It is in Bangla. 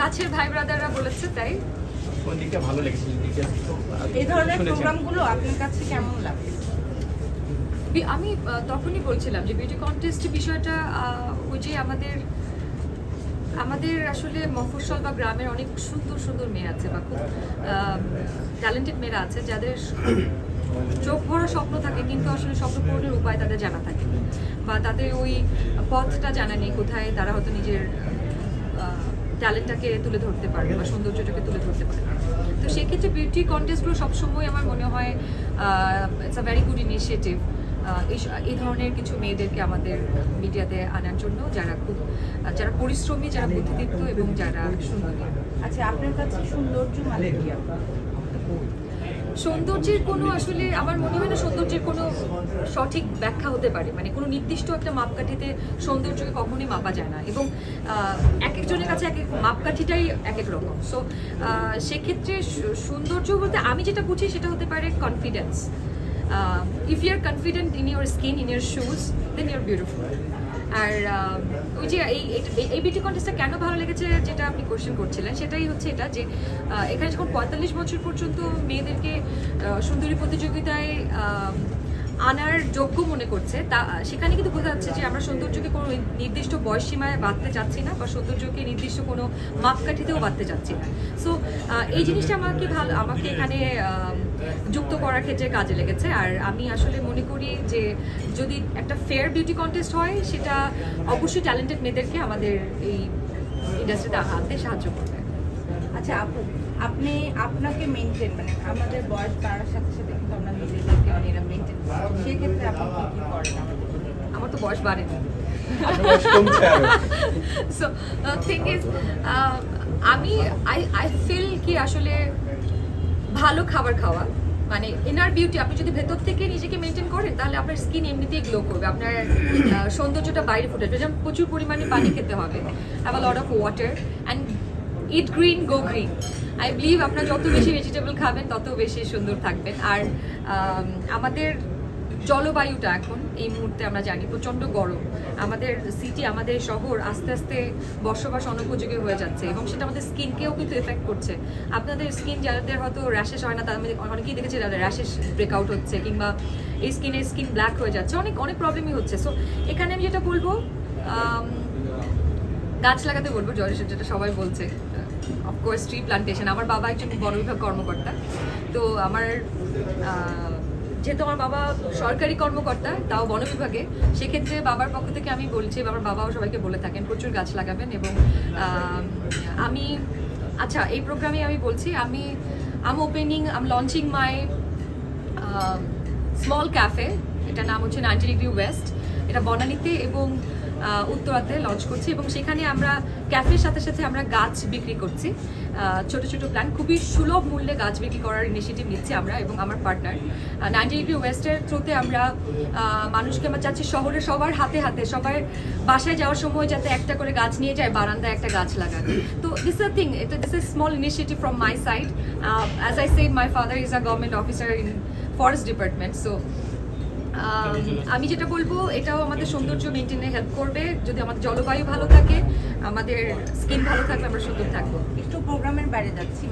কাছের ভাই ব্রাদাররা বলেছে তাই? কোন দিকটা ভালো লেগেছে? এই ধরনের প্রোগ্রামগুলো আপনার কাছে কেমন লাগে? আমি তখনই বলছিলাম যে বিউটি কন্টেস্ট বিষয়টা ওই যে আমাদের আমাদের আসলে মফস্বল বা গ্রামের অনেক সুন্দর সুন্দর মেয়ে আছে বা খুব ট্যালেন্টেড মেয়েরা আছে যাদের চোখ ভরা স্বপ্ন থাকে কিন্তু আসলে স্বপ্ন পূরণের উপায় তাদের জানা থাকে। বা তাদের ওই পথটা জানা নেই কোথায় তারা হয়তো নিজের ট্যালেন্টটাকে তুলে ধরতে পারবে বা সৌন্দর্যটাকে তুলে ধরতে পারবে তো সেক্ষেত্রে বিউটি কন্টেস্টগুলো সবসময় আমার মনে হয় it's a very good initiative এই ধরনের কিছু মেয়েদেরকে আমাদের মিডিয়াতে আনার জন্য যারা খুব, যারা পরিশ্রমী, যারা বুদ্ধিদীপ্ত এবং যারা সুন্দরী। আচ্ছা আপনার কাছে সৌন্দর্য মানে কি? সৌন্দর্যের কোনো আসলে, আমার মনে হয় না সৌন্দর্যের কোনো সঠিক ব্যাখ্যা হতে পারে। মানে কোনো নির্দিষ্ট একটা মাপকাঠিতে সৌন্দর্যকে কখনোই মাপা যায় না। এবং এক একজনের কাছে এক এক মাপকাঠিটাই এক এক রকম সো সেক্ষেত্রে সৌন্দর্য বলতে আমি যেটা বুঝি সেটা হতে পারে confidence if if you're confident in your skin, in your shoes, then you're beautiful. আর আহ, ওই যে এই এই- বিউটি কন্টেস্টটা কেন ভালো লেগেছে যেটা আপনি কোশ্চেন করছিলেন সেটাই হচ্ছে এটা যে এখানে যখন পঁয়তাল্লিশ বছর পর্যন্ত মেয়েদেরকে সুন্দরী প্রতিযোগিতায় আনার যোগ্য মনে করছে, তা, সেখানে কিন্তু বোঝা যাচ্ছে যে আমরা সৌন্দর্যকে কোনো নির্দিষ্ট বয়স সীমায় বাঁধতে চাচ্ছি না বা সৌন্দর্যকে নির্দিষ্ট কোনো মাপকাঠিতেও বাঁধতে চাচ্ছি না। সো এই জিনিসটা আমাকে ভালো, আমাকে এখানে যুক্ত করার ক্ষেত্রে কাজে লেগেছে। আর আমি আসলে মনে করি যে যদি একটা ফেয়ার বিউটি কন্টেস্ট হয়, সেটা অবশ্যই ট্যালেন্টেড মেয়েদেরকে আমাদের এই ইন্ডাস্ট্রিতে আনতে সাহায্য করবে। আচ্ছা আপু আপনি আপনাকে মেনটেন মানে আমাদের বয়স বাড়ার সাথে সাথে কিন্তু আমরা নিজেদেরকে মেয়েরা মেনটেন করি সেক্ষেত্রে আপনি কি কি করেন আমার তো বয়স বাড়েনি। আপনার। সো থিং ইজ আমি আই আই ফিল কি আসলে ভালো খাবার খাওয়া মানে ইনার বিউটি আপনি যদি ভেতর থেকে নিজেকে মেনটেন করেন তাহলে আপনার স্কিন এমনিতেই গ্লো করবে। আপনার সৌন্দর্যটা বাইরে ফুটে আসবে। যেমন প্রচুর পরিমাণে পানি খেতে হবে। Have a lot of water and eat green go green I believe আপনার যত বেশি ভেজিটেবল খাবেন, তত বেশি সুন্দর থাকবেন। আর আমাদের জলবায়ুটা এখন, এই মুহূর্তে আমরা জানি প্রচণ্ড গরম। আমাদের সিটি আমাদের শহর আস্তে আস্তে বসবাস অনুপযোগী হয়ে যাচ্ছে এবং সেটা আমাদের স্কিনকেও কিন্তু এফেক্ট করছে। আপনাদের স্কিন যাদের হয়তো র্যাশেস হয় না তাদের মধ্যে অনেকেই দেখেছে যাদের র্যাশেস ব্রেকআউট হচ্ছে কিংবা এই স্কিনের স্কিন ব্ল্যাক হয়ে যাচ্ছে। অনেক অনেক প্রবলেমই হচ্ছে। সো এখানে আমি যেটা বলব গাছ লাগাতে বলব জয় যেটা সবাই বলছে। অফকোর্স ট্রি প্লান্টেশন আমার বাবা একজন বন বিভাগ কর্মকর্তা। তো আমার যেহেতু আমার বাবা সরকারি কর্মকর্তা, তাও বন বিভাগে, সেক্ষেত্রে বাবার পক্ষ থেকে আমি বলছি, আমার বাবাও সবাইকে বলে থাকেন, প্রচুর গাছ লাগাবেন এবং আমি আচ্ছা এই প্রোগ্রামে আমি বলছি, আমি I'm opening I'm launching my small cafe এটা নাম হচ্ছে নাইনটি ডিগ্রি ওয়েস্ট। এটা বনানীতে এবং উত্তরাতে লঞ্চ করছি এবং সেখানে আমরা ক্যাফের সাথে সাথে আমরা গাছ বিক্রি করছি। ছোট ছোট প্ল্যান খুবই সুলভ মূল্যে গাছ বিক্রি করার ইনিশিয়েটিভ নিচ্ছি আমরা এবং আমার পার্টনার নাইনটি ডিগ্রি ওয়েস্টের থ্রুতে আমরা মানুষকে আমরা চাচ্ছি শহরে সবার হাতে হাতে, সবার বাসায় যাওয়ার সময় যাতে একটা করে গাছ নিয়ে যায়, বারান্দায় একটা গাছ লাগান। তো দিস আ থিং এটা this is small initiative from my side as I said my father is a government officer in forest department so আমি যেটা বলব এটাও আমাদের সৌন্দর্য মেনটেনে হেল্প করবে। যদি আমাদের জলবায়ু ভালো থাকে আমাদের স্কিন ভালো থাকলে আমরা সুন্দর থাকব। একটু প্রোগ্রামের বাইরে যাচ্ছি